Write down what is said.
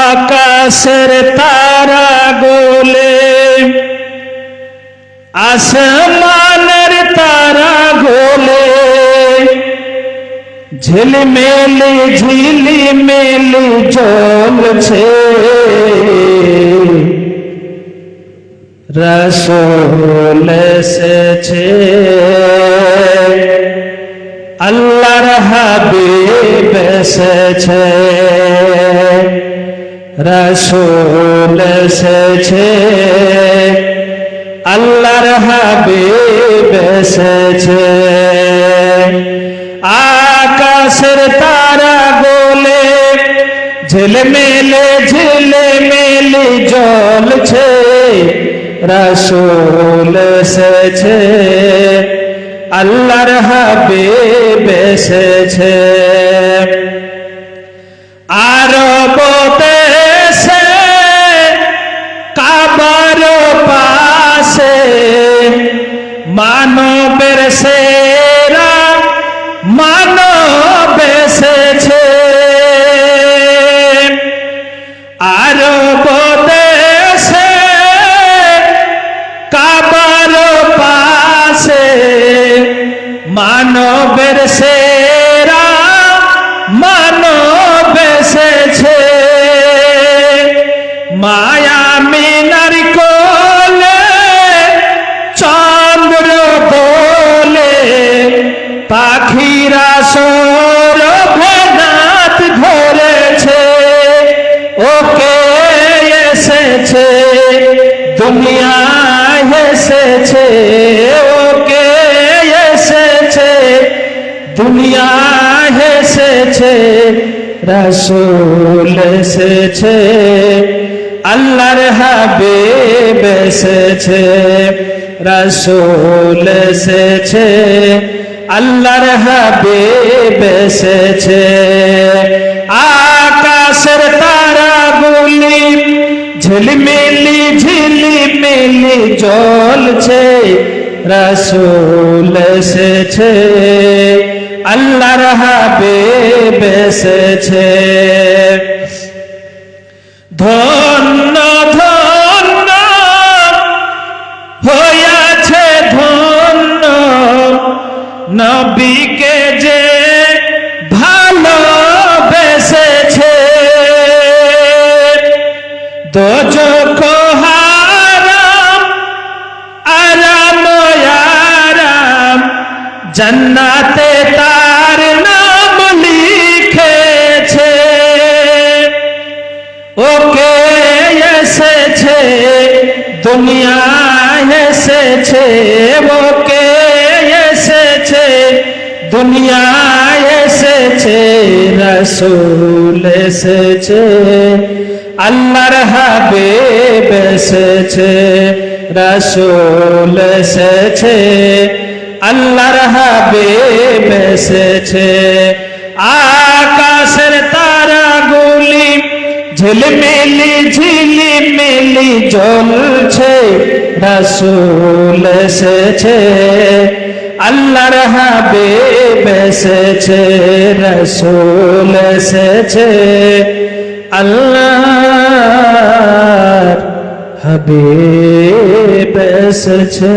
আকাশের তারা গোলে আসমানের তারা গোলে। ঝিলমেলি ঝিলিমেলি জ্বলছে। রসোল এসেছে। আল্লাহর হাবিব এসেছে। রসুল এসেছে। আল্লাহর হাবিব এসেছে। আকাশের তারা গোলে ঝিলমেলে ঝিলমেলি জ্বলছে। রসুল এসেছে। আল্লাহর হাবিব এসেছে। আরব দেশে কাবার পাশে মানবের সেরা মানব দুনিয়ায় এসেছে, ওকে এসেছে। দুনিয়ায় এসেছে, রসুল এসেছে। আল্লাহর হাবিব এসেছে, রসুল এসেছে। আল্লাহর হাবিব এসেছে। আকাশের তারাগুলি ঝিলমিলি ঝিলিমিলি জ্বলছে রসুল এসেছে। আল্লাহর হাবিব এসেছে। ধন্য ধন্য হইয়াছে ধন্য নবীকে দোজখ হারাম, আরাম আরাম। জান্নাতে তার নাম লিখেছে। ওকে এসেছে, দুনিয়ায় এসেছে, ওকে এসেছে, দুনিয়ায় এসেছে, রসুল এসেছে। আল্লাহর হাবিব এসেছে, রসুল এসেছে, আল্লাহর হাবিব এসেছে। আকাশের তারাগুলি ঝিলমিলি ঝিলিমিলি জ্বলছে, রসুল এসেছে, আল্লাহর হাবিব এসেছে, রসুল এসেছে। আল্লাহর হাবিব এসেছে